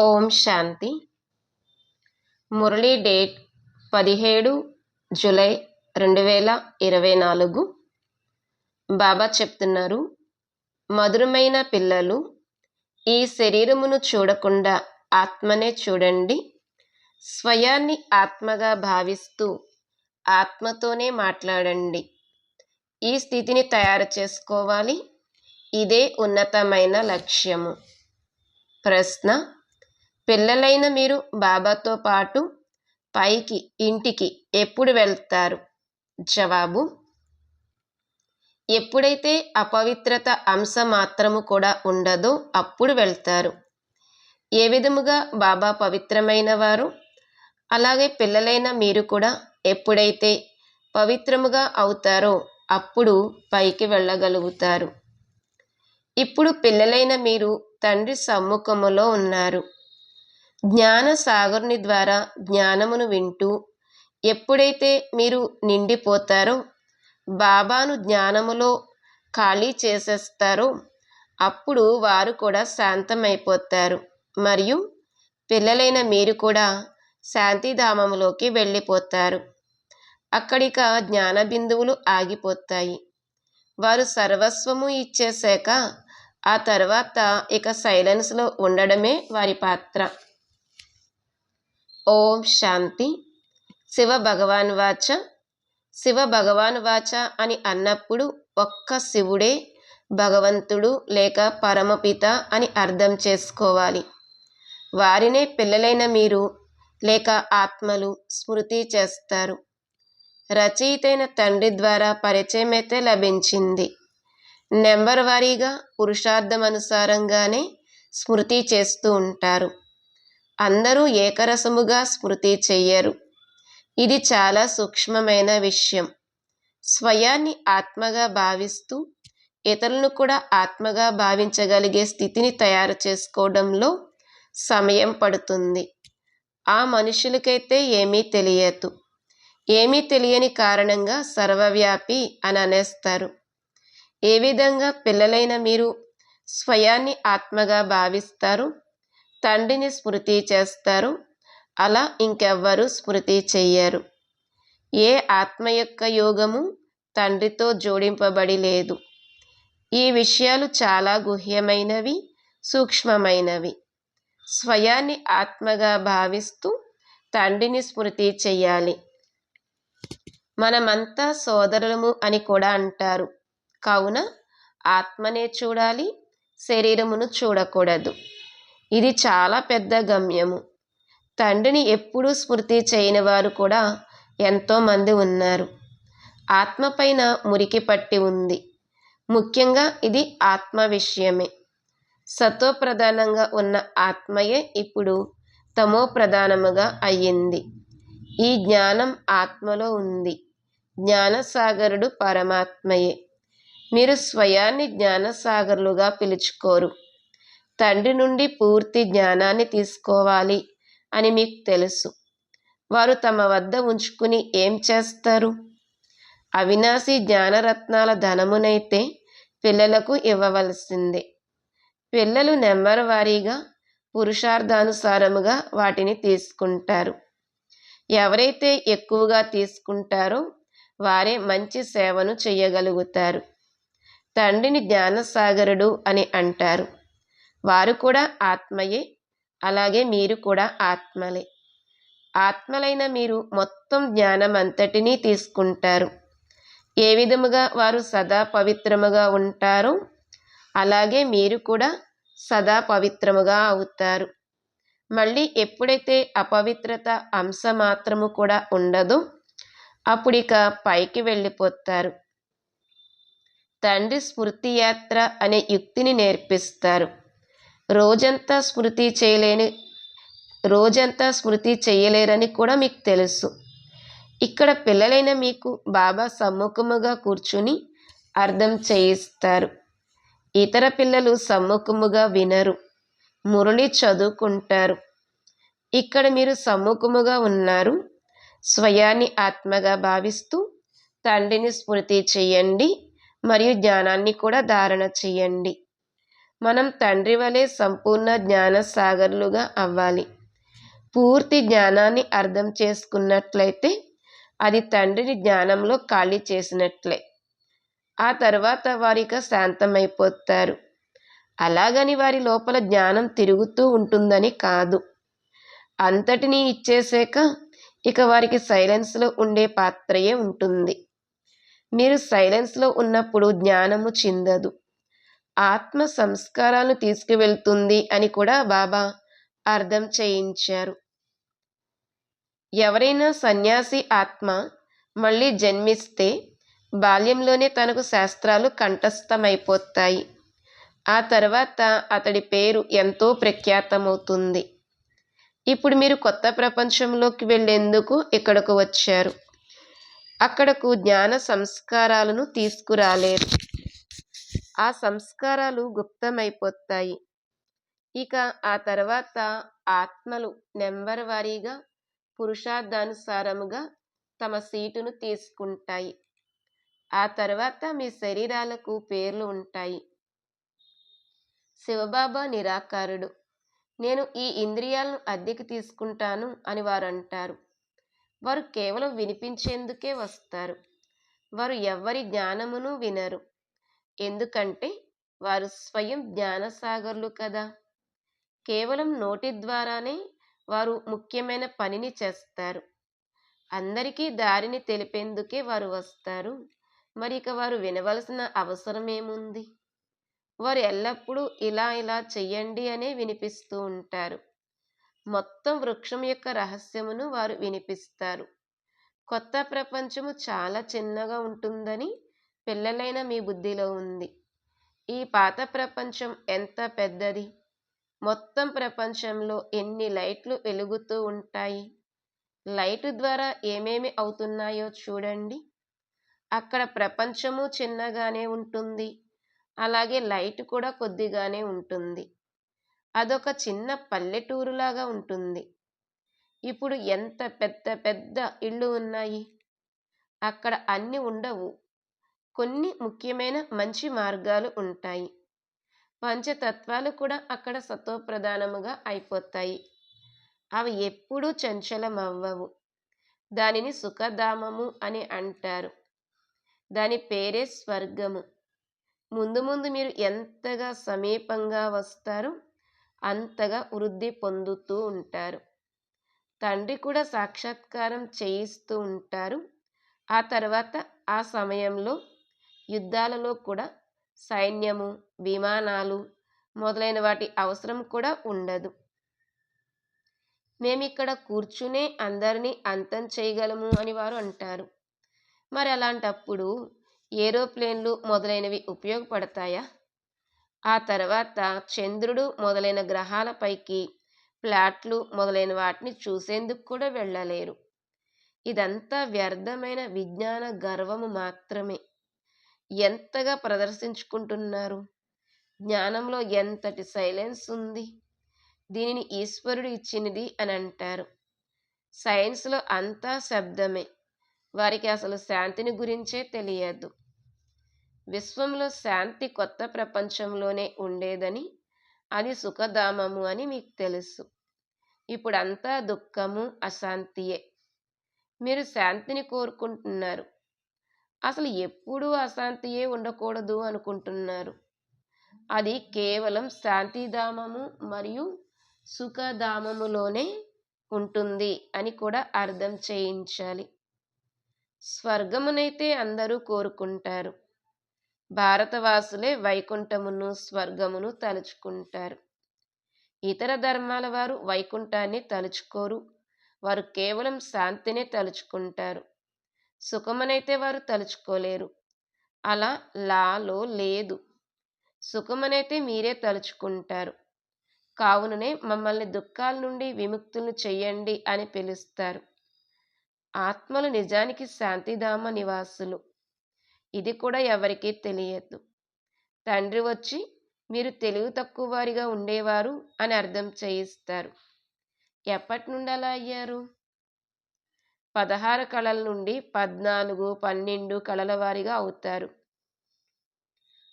ఓం శాంతి. మురళీ డేట్ పదిహేడు జూలై రెండు వేల ఇరవై నాలుగు. బాబా చెప్తున్నారు మధురమైన పిల్లలు ఈ శరీరమును చూడకుండా ఆత్మనే చూడండి. స్వయాన్ని ఆత్మగా భావిస్తూ ఆత్మతోనే మాట్లాడండి. ఈ స్థితిని తయారు చేసుకోవాలి. ఇదే ఉన్నతమైన లక్ష్యము. ప్రశ్న పిల్లలైన మీరు బాబాతో పాటు పైకి ఇంటికి ఎప్పుడు వెళ్తారు? జవాబు ఎప్పుడైతే అపవిత్రత అంశ మాత్రము కూడా ఉండదో అప్పుడు వెళ్తారు. ఏ విధముగా బాబా పవిత్రమైన వారు? అలాగే పిల్లలైన మీరు కూడా ఎప్పుడైతే పవిత్రముగా అవుతారో అప్పుడు పైకి వెళ్ళగలుగుతారు. ఇప్పుడు పిల్లలైన మీరు తండ్రి సమ్ముఖములో ఉన్నారు. జ్ఞాన సాగరుని ద్వారా జ్ఞానమును వింటూ ఎప్పుడైతే మీరు నిండిపోతారో బాబాను జ్ఞానములో ఖాళీ చేసేస్తారో అప్పుడు వారు కూడా శాంతమైపోతారు. మరియు పిల్లలైన మీరు కూడా శాంతిధామములోకి వెళ్ళిపోతారు. అక్కడిక జ్ఞాన బిందువులు ఆగిపోతాయి. వారు సర్వస్వము ఇచ్చేశాక ఆ తర్వాత ఇక సైలెన్స్లో ఉండడమే వారి పాత్ర. ఓం శాంతి. శివ భగవాన్ వాచ. శివ భగవాన్ వాచ అని అన్నప్పుడు ఒక్క శివుడే భగవంతుడు లేక పరమపిత అని అర్థం చేసుకోవాలి. వారినే పిల్లలైన మీరు లేక ఆత్మలు స్మృతి చేస్తారు. రచయితైన తండ్రి ద్వారా పరిచయం అయితే లభించింది. నెంబర్ వారీగా పురుషార్థం అనుసారంగానే స్మృతి చేస్తూ ఉంటారు. అందరూ ఏకరసముగా స్మృతి చెయ్యరు. ఇది చాలా సూక్ష్మమైన విషయం. స్వయాన్ని ఆత్మగా భావిస్తూ ఇతరులను కూడా ఆత్మగా భావించగలిగే స్థితిని తయారు చేసుకోవడంలో సమయం పడుతుంది. ఆ మనుషులకైతే ఏమీ తెలియదు. ఏమీ తెలియని కారణంగా సర్వవ్యాపి అని అనేస్తారు. ఏ విధంగా పిల్లలైన మీరు స్వయాన్ని ఆత్మగా భావిస్తారు? తండ్రిని స్మృతి చేస్తారు. అలా ఇంకెవ్వరూ స్మృతి చెయ్యరు. ఏ ఆత్మ యొక్క యోగము తండ్రితో జోడింపబడి లేదు ఈ విషయాలు చాలా గుహ్యమైనవి సూక్ష్మమైనవి. స్వయాన్ని ఆత్మగా భావిస్తూ తండ్రిని స్మృతి చెయ్యాలి. మనమంతా సోదరులము అని కూడా అంటారు. కావున ఆత్మనే చూడాలి శరీరమును చూడకూడదు. ఇది చాలా పెద్ద గమ్యము. తండ్రిని ఎప్పుడూ స్మృతి చేయని వారు కూడా ఎంతోమంది ఉన్నారు. ఆత్మ పైన మురికి పట్టి ఉంది. ముఖ్యంగా ఇది ఆత్మ విషయమే. సతో ప్రధానంగా ఉన్న ఆత్మయే ఇప్పుడు తమో ప్రధానముగా అయ్యింది. ఈ జ్ఞానం ఆత్మలో ఉంది. జ్ఞానసాగరుడు పరమాత్మయే. మీరు స్వయాన్ని జ్ఞానసాగరులుగా పిలుచుకోరు. తండ్రి నుండి పూర్తి జ్ఞానాన్ని తీసుకోవాలి అని మీకు తెలుసు. వారు తమ వద్ద ఉంచుకుని ఏం చేస్తారు? అవినాశి జ్ఞానరత్నాల ధనమునైతే పిల్లలకు ఇవ్వవలసిందే. పిల్లలు నెంబర్ వారీగా పురుషార్థానుసారముగా వాటిని తీసుకుంటారు. ఎవరైతే ఎక్కువగా తీసుకుంటారో వారే మంచి సేవను చేయగలుగుతారు. తండ్రిని జ్ఞానసాగరుడు అని అంటారు. వారు కూడా ఆత్మయే. అలాగే మీరు కూడా ఆత్మలే. ఆత్మలైన మీరు మొత్తం జ్ఞానం అంతటినీ తీసుకుంటారు. ఏ విధముగా వారు సదా పవిత్రముగా ఉంటారో అలాగే మీరు కూడా సదా పవిత్రముగా అవుతారు. మళ్ళీ ఎప్పుడైతే అపవిత్రత అంశ మాత్రము కూడా ఉండదో అప్పుడిక పైకి వెళ్ళిపోతారు. తండ్రి స్ఫూర్తియాత్ర యాత్ర అనే యుక్తిని నేర్పిస్తారు. రోజంతా స్మృతి చేయలేని రోజంతా స్మృతి చేయలేరని కూడా మీకు తెలుసు. ఇక్కడ పిల్లలైన మీకు బాబా సమ్ముఖముగా కూర్చుని అర్థం చేయిస్తారు. ఇతర పిల్లలు సమ్ముఖముగా వినరు మురళి చదువుకుంటారు. ఇక్కడ మీరు సమ్ముఖముగా ఉన్నారు స్వయాన్ని ఆత్మగా భావిస్తూ తండ్రిని స్మృతి చేయండి మరియు జ్ఞానాన్ని కూడా ధారణ చేయండి. మనం తండ్రి వలె సంపూర్ణ జ్ఞాన సాగర్లుగా అవ్వాలి. పూర్తి జ్ఞానాన్ని అర్థం చేసుకున్నట్లయితే అది తండ్రిని జ్ఞానంలో ఖాళీ చేసినట్లే. ఆ తర్వాత వారిక శాంతమైపోతారు. అలాగని వారి లోపల జ్ఞానం తిరుగుతూ ఉంటుందని కాదు. అంతటినీ ఇచ్చేసాక ఇక వారికి సైలెన్స్లో ఉండే పాత్రయే ఉంటుంది. మీరు సైలెన్స్లో ఉన్నప్పుడు జ్ఞానము చిందదు. ఆత్మ సంస్కారాలను తీసుకువెళ్తుంది అని కూడా బాబా అర్థం చేయించారు. ఎవరైనా సన్యాసి ఆత్మ మళ్ళీ జన్మిస్తే బాల్యంలోనే తనకు శాస్త్రాలు కంఠస్థమైపోతాయి. ఆ తర్వాత అతడి పేరు ఎంతో ప్రఖ్యాతమవుతుంది. ఇప్పుడు మీరు కొత్త ప్రపంచంలోకి వెళ్ళేందుకు ఇక్కడకు వచ్చారు. అక్కడకు జ్ఞాన సంస్కారాలను తీసుకురాలేరు. ఆ సంస్కారాలు గుప్తమైపోతాయి. ఇక ఆ తర్వాత ఆత్మలు నెంబర్ వారీగా పురుషార్థానుసారముగా తమ సీటును తీసుకుంటాయి. ఆ తర్వాత మీ శరీరాలకు పేర్లు ఉంటాయి. శివబాబా నిరాకారుడు. నేను ఈ ఇంద్రియాలను అద్దెకి తీసుకుంటాను అని వారు అంటారు వారు కేవలం వినిపించేందుకే వస్తారు. వారు ఎవ్వరి జ్ఞానమును వినరు. ఎందుకంటే వారు స్వయం జ్ఞానసాగర్లు కదా. కేవలం నోటి ద్వారానే వారు ముఖ్యమైన పనిని చేస్తారు. అందరికీ దారిని తెలిపేందుకే వారు వస్తారు. మరి ఇక వారు వినవలసిన అవసరం ఏముంది? వారు ఎల్లప్పుడూ ఇలా ఇలా చెయ్యండి అనే వినిపిస్తూ ఉంటారు. మొత్తం వృక్షం యొక్క రహస్యమును వారు వినిపిస్తారు. కొత్త ప్రపంచము చాలా చిన్నగా ఉంటుందని పిల్లలైన మీ బుద్ధిలో ఉంది. ఈ పాత ప్రపంచం ఎంత పెద్దది? మొత్తం ప్రపంచంలో ఎన్ని లైట్లు వెలుగుతూ ఉంటాయి? లైట్ ద్వారా ఏమేమి అవుతున్నాయో చూడండి. అక్కడ ప్రపంచము చిన్నగానే ఉంటుంది. అలాగే లైట్ కూడా కొద్దిగానే ఉంటుంది. అదొక చిన్న పల్లెటూరులాగా ఉంటుంది. ఇప్పుడు ఎంత పెద్ద పెద్ద ఇళ్ళు ఉన్నాయి? అక్కడ అన్నీ ఉండవు. కొన్ని ముఖ్యమైన మంచి మార్గాలు ఉంటాయి. పంచతత్వాలు కూడా అక్కడ సతోప్రధానముగా అయిపోతాయి. అవి ఎప్పుడూ చంచలమవ్వవు. దానిని సుఖధామము అని అంటారు. దాని పేరే స్వర్గము. ముందు ముందు మీరు ఎంతగా సమీపంగా వస్తారో అంతగా వృద్ధి పొందుతూ ఉంటారు. తండ్రి కూడా సాక్షాత్కారం చేయిస్తూ ఉంటారు. ఆ తర్వాత ఆ సమయంలో యుద్ధాలలో కూడా సైన్యము విమానాలు మొదలైన వాటి అవసరం కూడా ఉండదు. మేమిక్కడ కూర్చునే అందరినీ అంతం చేయగలము అని వారు అంటారు. మరి అలాంటప్పుడు ఏరోప్లేన్లు మొదలైనవి ఉపయోగపడతాయా? ఆ తర్వాత చంద్రుడు మొదలైన గ్రహాలపైకి ప్లాట్లు మొదలైన వాటిని చూసేందుకు కూడా వెళ్ళలేరు. ఇదంతా వ్యర్థమైన విజ్ఞాన గర్వము మాత్రమే. ఎంతగా ప్రదర్శించుకుంటున్నారు? జ్ఞానంలో ఎంతటి సైలెన్స్ ఉంది? దీనిని ఈశ్వరుడు ఇచ్చినది అని అంటారు. సైన్స్లో అంతా శబ్దమే. వారికి అసలు శాంతిని గురించే తెలియదు. విశ్వంలో శాంతి కొత్త ప్రపంచంలోనే ఉండేదని అది సుఖధామము అని మీకు తెలుసు. ఇప్పుడు అంతా దుఃఖము అశాంతియే. మీరు శాంతిని కోరుకుంటున్నారు. అసలు ఎప్పుడూ అశాంతియే ఉండకూడదు అనుకుంటున్నారు. అది కేవలం శాంతిధామము మరియు సుఖధామములోనే ఉంటుంది అని కూడా అర్థం చేయించాలి. స్వర్గమునైతే అందరూ కోరుకుంటారు. భారతవాసులే వైకుంఠమును స్వర్గమును తలుచుకుంటారు. ఇతర ధర్మాల వారు వైకుంఠాన్ని తలుచుకోరు. వారు కేవలం శాంతినే తలుచుకుంటారు. సుఖమనైతే వారు తలుచుకోలేరు. అలా లాలో లేదు. సుఖమనైతే మీరే తలుచుకుంటారు. కావుననే మమ్మల్ని దుఃఖాల నుండి విముక్తులు చెయ్యండి అని పిలుస్తారు. ఆత్మలు నిజానికి శాంతిధామ నివాసులు. ఇది కూడా ఎవరికీ తెలియదు. తండ్రి వచ్చి మీరు తెలివి తక్కువ వారిగా ఉండేవారు అని అర్థం చేయిస్తారు. ఎప్పటి నుండి అలా అయ్యారు? పదహారు కళల నుండి పద్నాలుగు పన్నెండు కళల వారిగా అవుతారు.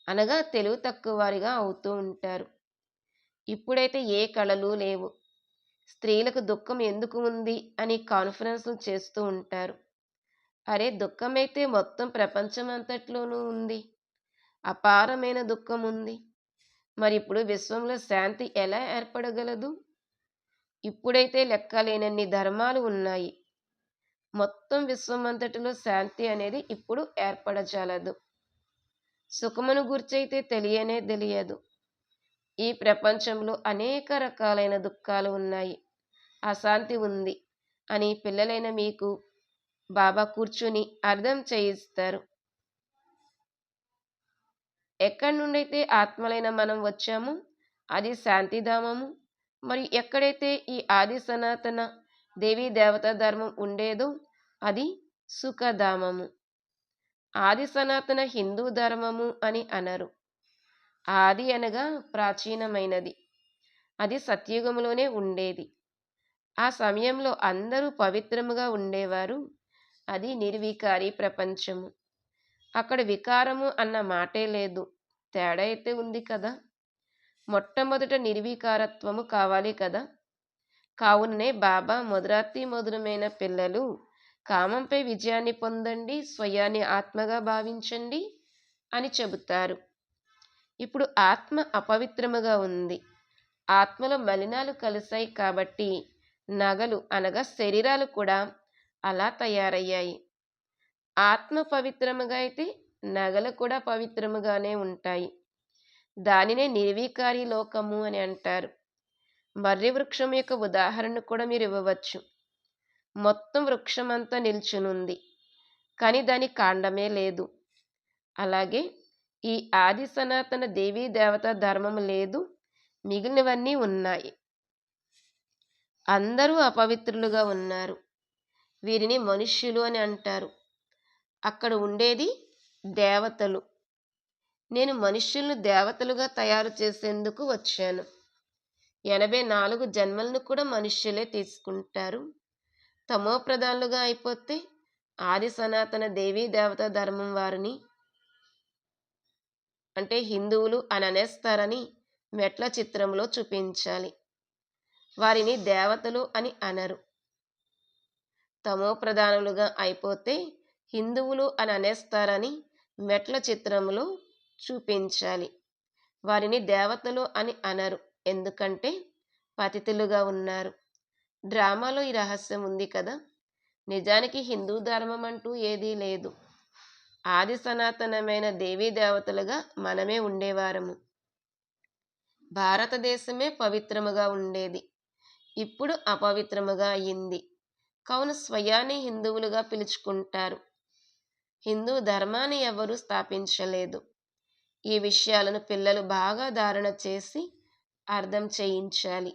అనగా తెలివి తక్కువ వారిగా అవుతూ ఉంటారు. ఇప్పుడైతే ఏ కళలు లేవు. స్త్రీలకు దుఃఖం ఎందుకు ఉంది అని కాన్ఫరెన్స్లు చేస్తూ ఉంటారు. అరే దుఃఖమైతే మొత్తం ప్రపంచం అంతట్లోనూ ఉంది. అపారమైన దుఃఖం ఉంది. మరి ఇప్పుడు విశ్వంలో శాంతి ఎలా ఏర్పడగలదు? ఇప్పుడైతే లెక్కలేనన్ని ధర్మాలు ఉన్నాయి. మొత్తం విశ్వమంతటిలో శాంతి అనేది ఇప్పుడు ఏర్పడజాలదు. సుఖమును గుర్చైతే తెలియనే తెలియదు. ఈ ప్రపంచంలో అనేక రకాలైన దుఃఖాలు ఉన్నాయి. అశాంతి ఉంది అని పిల్లలైన మీకు బాబా కూర్చుని అర్థం చేయిస్తారు. ఎక్కడి నుండైతే ఆత్మలైన మనం వచ్చామో అది శాంతిధామము. మరి ఎక్కడైతే ఈ ఆది సనాతన దేవీ దేవతా ధర్మం ఉండేదో అది సుఖధామము. ఆది సనాతన హిందూ ధర్మము అని అనరు. ఆది అనగా ప్రాచీనమైనది. అది సత్యుగములోనే ఉండేది. ఆ సమయంలో అందరూ పవిత్రముగా ఉండేవారు. అది నిర్వికారి ప్రపంచము. అక్కడ వికారము అన్న మాటే లేదు. తేడా అయితే ఉంది కదా. మొట్టమొదట నిర్వికారత్వము కావాలి కదా. కావుననే బాబా మొదరాతి మధురమైన పిల్లలు కామంపై విజయాన్ని పొందండి స్వయాన్ని ఆత్మగా భావించండి అని చెబుతారు. ఇప్పుడు ఆత్మ అపవిత్రముగా ఉంది. ఆత్మలో మలినాలు కలిశాయి కాబట్టి నగలు అనగా శరీరాలు కూడా అలా తయారయ్యాయి. ఆత్మ పవిత్రముగా అయితే నగలు కూడా పవిత్రముగానే ఉంటాయి. దానినే నిర్వీకారి లోకము అని అంటారు. మర్రి వృక్షం యొక్క ఉదాహరణ కూడా మీరు ఇవ్వవచ్చు. మొత్తం వృక్షం అంతా నిల్చునుంది. కానీ దాని కాండమే లేదు. అలాగే ఈ ఆది సనాతన దేవీ దేవత ధర్మం లేదు. మిగిలినవన్నీ ఉన్నాయి. అందరూ అపవిత్రులుగా ఉన్నారు. వీరిని మనుష్యులు అని అంటారు. అక్కడ ఉండేది దేవతలు. నేను మనుష్యులను దేవతలుగా తయారు చేసేందుకు వచ్చాను. ఎనభై నాలుగు జన్మలను కూడా మనుష్యులే తీసుకుంటారు. తమో అయిపోతే ఆది సనాతన దేవీ దేవత ధర్మం వారిని అంటే హిందువులు అని అనేస్తారని మెట్ల చిత్రంలో చూపించాలి. వారిని దేవతలు అని అనరు. తమో ప్రధానులుగా అయిపోతే హిందువులు అని అనేస్తారని మెట్ల చిత్రంలో చూపించాలి. వారిని దేవతలు అని అనరు. ఎందుకంటే పతితులుగా ఉన్నారు. డ్రామాలో ఈ రహస్యం ఉంది కదా! నిజానికి హిందూ ధర్మం అంటూ ఏదీ లేదు. ఆది సనాతనమైన దేవీ దేవతలుగా మనమే ఉండేవారము. భారతదేశమే పవిత్రముగా ఉండేది. ఇప్పుడు అపవిత్రముగా అయింది. కావున స్వయాన్ని హిందువులుగా పిలుచుకుంటారు. హిందూ ధర్మాన్ని ఎవరూ స్థాపించలేదు. ఈ విషయాలను పిల్లలు బాగా ధారణ చేసి అర్థం చేయించాలి.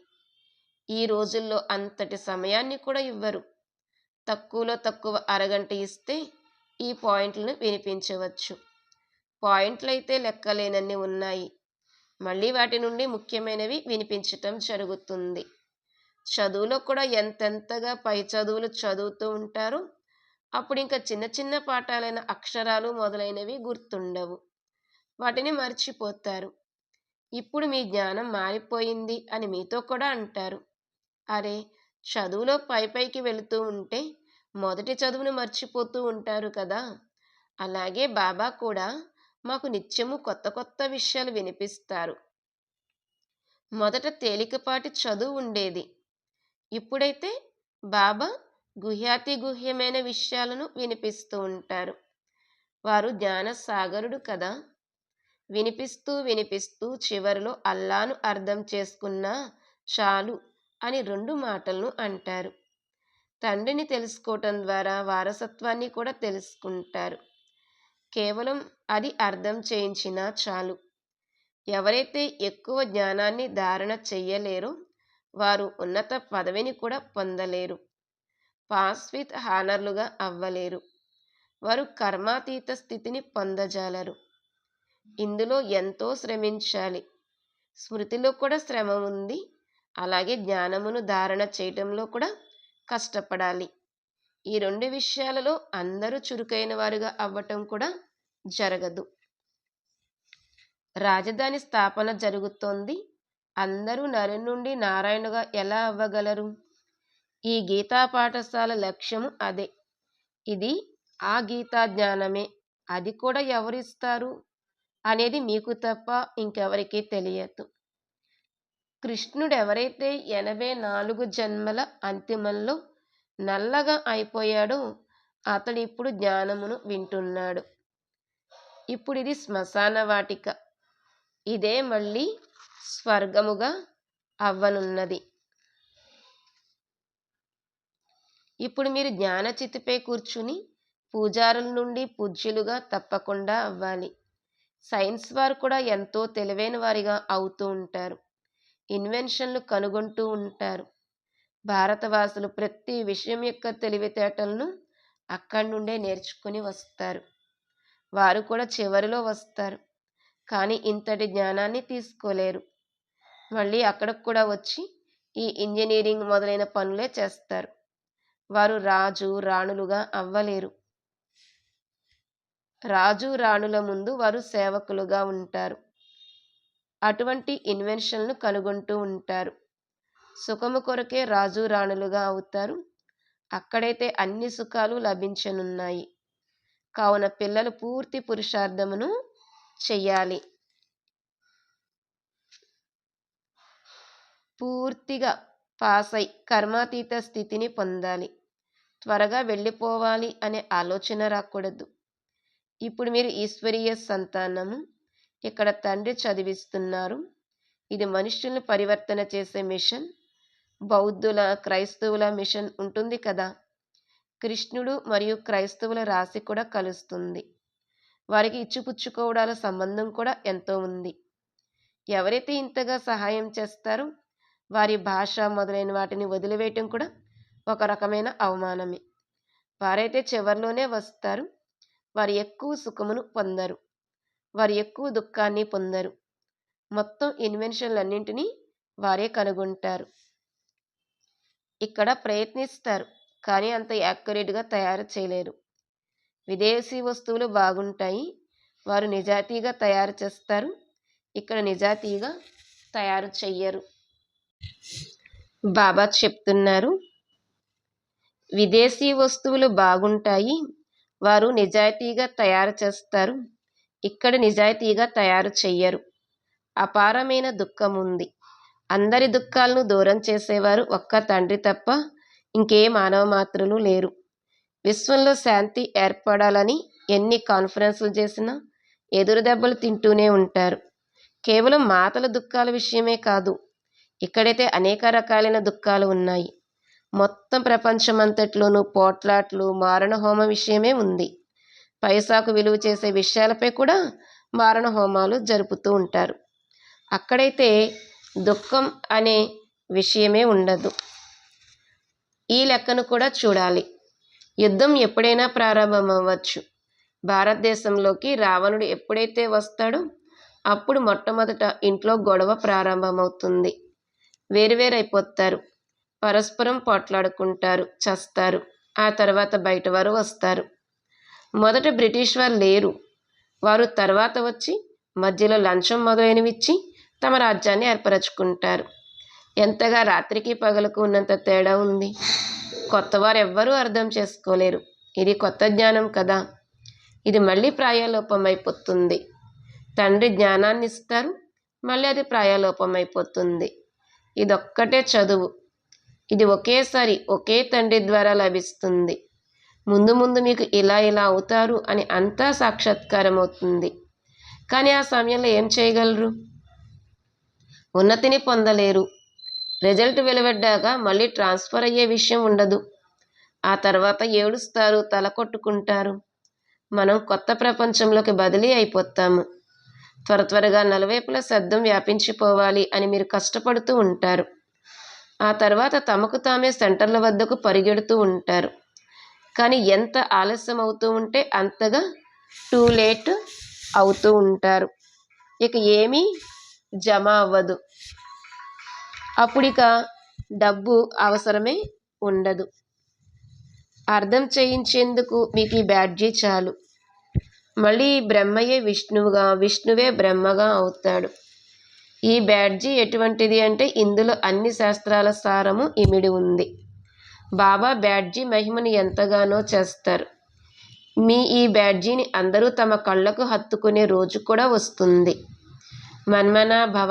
ఈ రోజుల్లో అంతటి సమయాన్ని కూడా ఇవ్వరు. తక్కువలో తక్కువ అరగంట ఇస్తే ఈ పాయింట్లను వినిపించవచ్చు. పాయింట్లు అయితే లెక్కలేనన్ని ఉన్నాయి. మళ్ళీ వాటి నుండి ముఖ్యమైనవి వినిపించటం జరుగుతుంది. చదువులో కూడా ఎంతెంతగా పై చదువులు చదువుతూ ఉంటారు అప్పుడు ఇంకా చిన్న చిన్న పాఠాలైన అక్షరాలు మొదలైనవి గుర్తుండవు. వాటిని మర్చిపోతారు. ఇప్పుడు మీ జ్ఞానం మారిపోయింది అని మీతో కూడా అంటారు. అరే చదువులో పై పైకి వెళుతూ ఉంటే మొదటి చదువును మర్చిపోతూ ఉంటారు కదా. అలాగే బాబా కూడా మాకు నిత్యము కొత్త కొత్త విషయాలు వినిపిస్తారు. మొదట తేలికపాటి చదువు ఉండేది. ఇప్పుడైతే బాబా గుహ్యాతి గుహ్యమైన విషయాలను వినిపిస్తూ ఉంటారు. వారు జ్ఞాన సాగరుడు కదా. వినిపిస్తూ వినిపిస్తూ చివరిలో అల్లాను అర్థం చేసుకున్నా చాలు. అని రెండు మాటలను అంటారు. తండ్రిని తెలుసుకోవటం ద్వారా వారసత్వాన్ని కూడా తెలుసుకుంటారు. కేవలం అది అర్థం చేయించినా చాలు. ఎవరైతే ఎక్కువ జ్ఞానాన్ని ధారణ చెయ్యలేరో వారు ఉన్నత పదవిని కూడా పొందలేరు. పాస్ విత్ హానర్లుగా అవ్వలేరు. వారు కర్మాతీత స్థితిని పొందజాలరు. ఇందులో ఎంతో శ్రమించాలి. స్మృతిలో కూడా శ్రమ ఉంది అలాగే జ్ఞానమును ధారణ చేయటంలో కూడా కష్టపడాలి. ఈ రెండు విషయాలలో అందరూ చురుకైన వారుగా అవ్వటం కూడా జరగదు. రాజధాని స్థాపన జరుగుతోంది. అందరూ నరు నుండి నారాయణుగా ఎలా అవ్వగలరు? ఈ గీతా పాఠశాల లక్ష్యము అదే. ఇది ఆ గీతా జ్ఞానమే. అది కూడా ఎవరిస్తారు అనేది మీకు తప్ప ఇంకెవరికీ తెలియదు. కృష్ణుడు ఎవరైతే ఎనభై నాలుగు జన్మల అంతిమంలో నల్లగా అయిపోయాడో అతడు ఇప్పుడు జ్ఞానమును వింటున్నాడు. ఇప్పుడు ఇది శ్మశాన వాటిక. ఇదే మళ్ళీ స్వర్గముగా అవ్వనున్నది. ఇప్పుడు మీరు జ్ఞానచితిపై కూర్చుని పూజారుల నుండి పూజ్యులుగా తప్పకుండా అవ్వాలి. సైన్స్ వారు కూడా ఎంతో తెలివైన వారిగా అవుతూ ఉంటారు. ఇన్వెన్షన్లు కనుగొంటూ ఉంటారు. భారతవాసులు ప్రతి విషయం యొక్క తెలివితేటలను అక్కడి నుండే నేర్చుకుని వస్తారు. వారు కూడా చివరిలో వస్తారు. కానీ ఇంతటి జ్ఞానాన్ని తీసుకోలేరు. మళ్ళీ అక్కడికి కూడా వచ్చి ఈ ఇంజనీరింగ్ మొదలైన పనులే చేస్తారు. వారు రాజు రాణులుగా అవ్వలేరు. రాజు రాణుల ముందు వారు సేవకులుగా ఉంటారు. అటువంటి ఇన్వెన్షన్లు కనుగొంటూ ఉంటారు. సుఖము కొరకే రాజు రాణులుగా అవుతారు. అక్కడైతే అన్ని సుఖాలు లభించనున్నాయి. కావున పిల్లలు పూర్తి పురుషార్థమును చెయ్యాలి. పూర్తిగా పాస్ అయి కర్మాతీత స్థితిని పొందాలి. త్వరగా వెళ్ళిపోవాలి అనే ఆలోచన రాకూడదు. ఇప్పుడు మీరు ఈశ్వరీయ సంతానము ఇక్కడ తండ్రి చదివిస్తున్నారు. ఇది మనుషులను పరివర్తన చేసే మిషన్. బౌద్ధుల క్రైస్తవుల మిషన్ ఉంటుంది కదా. కృష్ణుడు మరియు క్రైస్తవుల రాశి కూడా కలుస్తుంది. వారికి ఇచ్చిపుచ్చుకోవడాల సంబంధం కూడా ఎంతో ఉంది. ఎవరైతే ఇంతగా సహాయం చేస్తారో వారి భాష మొదలైన వాటిని వదిలివేయటం కూడా ఒక రకమైన అవమానమే. వారైతే చివరిలోనే వస్తారు. వారు ఎక్కువ సుఖమును పొందరు. వారు ఎక్కువ దుఃఖాన్ని పొందరు. మొత్తం ఇన్వెన్షన్లన్నింటినీ వారే కనుగొంటారు. ఇక్కడ ప్రయత్నిస్తారు కానీ అంత యాక్యురేట్గా తయారు చేయలేరు. విదేశీ వస్తువులు బాగుంటాయి వారు నిజాతీగా తయారు చేస్తారు ఇక్కడ నిజాతీగా తయారు చెయ్యరు. బాబా చెప్తున్నారు విదేశీ వస్తువులు బాగుంటాయి వారు నిజాయితీగా తయారు చేస్తారు ఇక్కడ నిజాయితీగా తయారు చెయ్యరు. అపారమైన దుఃఖం ఉంది అందరి దుఃఖాలను దూరం చేసేవారు ఒక్క తండ్రి తప్ప ఇంకే మానవ మాత్రులు లేరు. విశ్వంలో శాంతి ఏర్పడాలని ఎన్ని కాన్ఫరెన్స్లు చేసినా ఎదురు దెబ్బలు తింటూనే ఉంటారు. కేవలం మాతల దుఃఖాల విషయమే కాదు ఇక్కడైతే అనేక రకాలైన దుఃఖాలు ఉన్నాయి. మొత్తం ప్రపంచమంతట్లోనూ పోట్లాట్లు మారణ హోమ విషయమే ఉంది. పైసాకు విలువ చేసే విషయాలపై కూడా మారణ హోమాలు జరుపుతూ ఉంటారు. అక్కడైతే దుఃఖం అనే విషయమే ఉండదు. ఈ లెక్కను కూడా చూడాలి. యుద్ధం ఎప్పుడైనా ప్రారంభం అవ్వచ్చు భారతదేశంలోకి రావణుడు ఎప్పుడైతే వస్తాడో అప్పుడు మొట్టమొదట ఇంట్లో గొడవ ప్రారంభమవుతుంది. వేరువేరైపోతారు. పరస్పరం పోట్లాడుకుంటారు చస్తారు. ఆ తర్వాత బయట వారు వస్తారు. మొదట బ్రిటిష్ వారు లేరు. వారు తర్వాత వచ్చి మధ్యలో లంచం మొదలైనవి ఇచ్చి తమ రాజ్యాన్ని ఏర్పరచుకుంటారు. ఎంతగా రాత్రికి పగలకు ఉన్నంత తేడా ఉంది. కొత్తవారు ఎవ్వరూ అర్థం చేసుకోలేరు. ఇది కొత్త జ్ఞానం కదా. ఇది మళ్ళీ ప్రాయలోపమైపోతుంది. అయిపోతుంది తండ్రి జ్ఞానాన్ని ఇస్తారు మళ్ళీ అది ప్రాయలోపమైపోతుంది. అయిపోతుంది ఇదొక్కటే చదువు. ఇది ఒకేసారి ఒకే తండ్రి ద్వారా లభిస్తుంది. ముందు ముందు మీకు ఇలా ఇలా అవుతారు అని అంతా సాక్షాత్కారం అవుతుంది కానీ ఆ సమయంలో ఏం చేయగలరు? ఉన్నతిని పొందలేరు. రిజల్ట్ వెలువడ్డాక మళ్ళీ ట్రాన్స్ఫర్ అయ్యే విషయం ఉండదు. ఆ తర్వాత ఏడుస్తారు తల కొట్టుకుంటారు. మనం కొత్త ప్రపంచంలోకి బదిలీ అయిపోతాము. త్వర త్వరగా నలువైపుల శబ్దం వ్యాపించిపోవాలి అని మీరు కష్టపడుతూ ఉంటారు. ఆ తర్వాత తమకు తామే సెంటర్ల వద్దకు పరిగెడుతూ ఉంటారు. కానీ ఎంత ఆలస్యం అవుతూ ఉంటే అంతగా టూ లేట్ అవుతూ ఉంటారు. ఇక ఏమీ జమ అవ్వదు. అప్పుడిక డబ్బు అవసరమే ఉండదు. అర్థం చేయించేందుకు మీకు ఈ బ్యాడ్జీ చాలు. మళ్ళీ బ్రహ్మయే విష్ణువుగా విష్ణువే బ్రహ్మగా అవుతాడు. ఈ బ్యాడ్జీ ఎటువంటిది అంటే ఇందులో అన్ని శాస్త్రాల సారము ఇమిడి ఉంది. బాబా బ్యాడ్జీ మహిమని ఎంతగానో చేస్తారు. మీ ఈ బ్యాడ్జీని అందరూ తమ కళ్ళకు హత్తుకునే రోజు కూడా వస్తుంది. మన్మనా భవ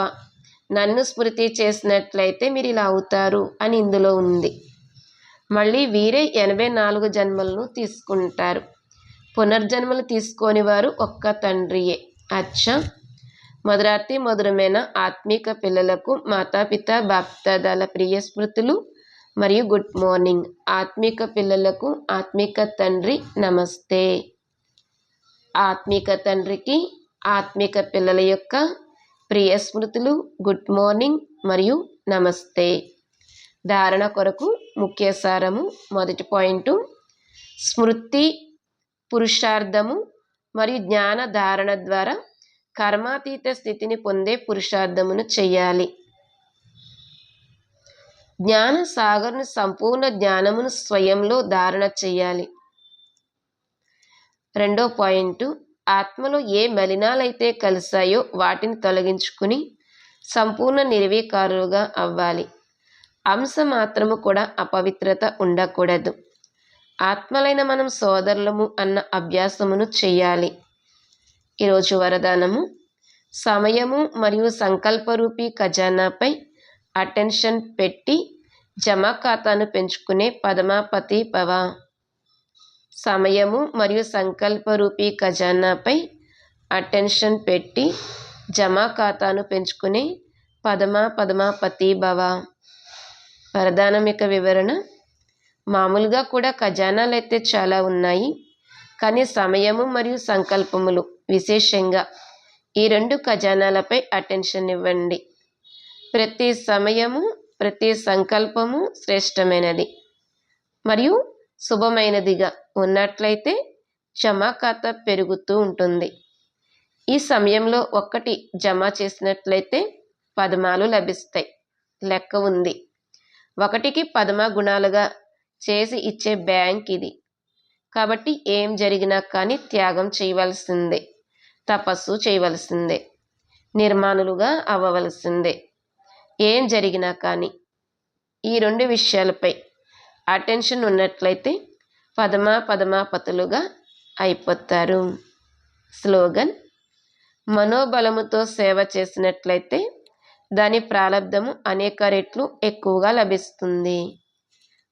నన్ను స్మృతి చేసినట్లయితే మీరు ఇలా అవుతారు అని ఇందులో ఉంది. మళ్ళీ వీరే ఎనభై నాలుగు జన్మలను తీసుకుంటారు. పునర్జన్మలు తీసుకోని వారు ఒక్క తండ్రియే. అచ్చా! మధురాతి మధురమైన ఆత్మీక పిల్లలకు మాతాపిత బాప్దాదాల ప్రియ స్మృతులు మరియు గుడ్ మార్నింగ్. ఆత్మిక పిల్లలకు ఆత్మిక తండ్రి నమస్తే. ఆత్మిక తండ్రికి ఆత్మిక పిల్లల యొక్క ప్రియ స్మృతులు గుడ్ మార్నింగ్ మరియు నమస్తే. ధారణ కొరకు ముఖ్య సారము మొదటి పాయింట్ స్మృతి పురుషార్థము మరియు జ్ఞాన ధారణ ద్వారా కర్మాతీత స్థితిని పొందే పురుషార్థమును చేయాలి. జ్ఞాన సాగర్ను సంపూర్ణ జ్ఞానమును స్వయంలో ధారణ చేయాలి రెండో పాయింట్ ఆత్మలో ఏ మలినాలైతే కలిశాయో వాటిని తొలగించుకుని సంపూర్ణ నిర్వీకారులుగా అవ్వాలి. అంశ మాత్రము కూడా అపవిత్రత ఉండకూడదు. ఆత్మలైన మనం సోదరులము అన్న అభ్యాసమును చేయాలి ఈరోజు వరదానము సమయము మరియు సంకల్పరూపీ ఖజానాపై అటెన్షన్ పెట్టి జమా ఖాతాను పెంచుకునే పదమాపతి భవ. సమయము మరియు సంకల్ప రూపీ ఖజానాపై అటెన్షన్ పెట్టి జమా ఖాతాను పెంచుకునే పదమా పదమాపతి భవ. వరదానం యొక్క వివరణ. మామూలుగా కూడా ఖజానాలు అయితే చాలా ఉన్నాయి. కానీ సమయము మరియు సంకల్పములు విశేషంగా ఈ రెండు ఖజానాలపై అటెన్షన్ ఇవ్వండి. ప్రతి సమయము ప్రతి సంకల్పము శ్రేష్టమైనది. మరియు శుభమైనదిగా ఉన్నట్లయితే జమా ఖాతా పెరుగుతూ ఉంటుంది. ఈ సమయంలో ఒక్కటి జమ చేసినట్లయితే పదమాలు లభిస్తాయి. లెక్క ఉంది. ఒకటికి పదమ గుణాలుగా చేసి ఇచ్చే బ్యాంక్ ఇది. కాబట్టి ఏం జరిగినా కానీ త్యాగం చేయవలసిందే. తపస్సు చేయవలసిందే. నిర్మాణులుగా అవ్వవలసిందే. ఏం జరిగినా కానీ ఈ రెండు విషయాలపై అటెన్షన్ ఉన్నట్లయితే పదమా పదమా పతులుగా అయిపోతారు. స్లోగన్ మనోబలముతో సేవ చేసినట్లయితే దాని ప్రారంధము అనేక రెట్లు ఎక్కువగా లభిస్తుంది.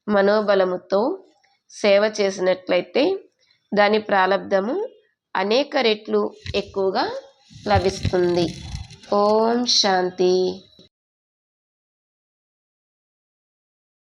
మనోబలముతో సేవ చేసినట్లయితే దాని ప్రారంధము అనేక రెట్లు ఎక్కువగా లభిస్తుంది. ఓం శాంతి.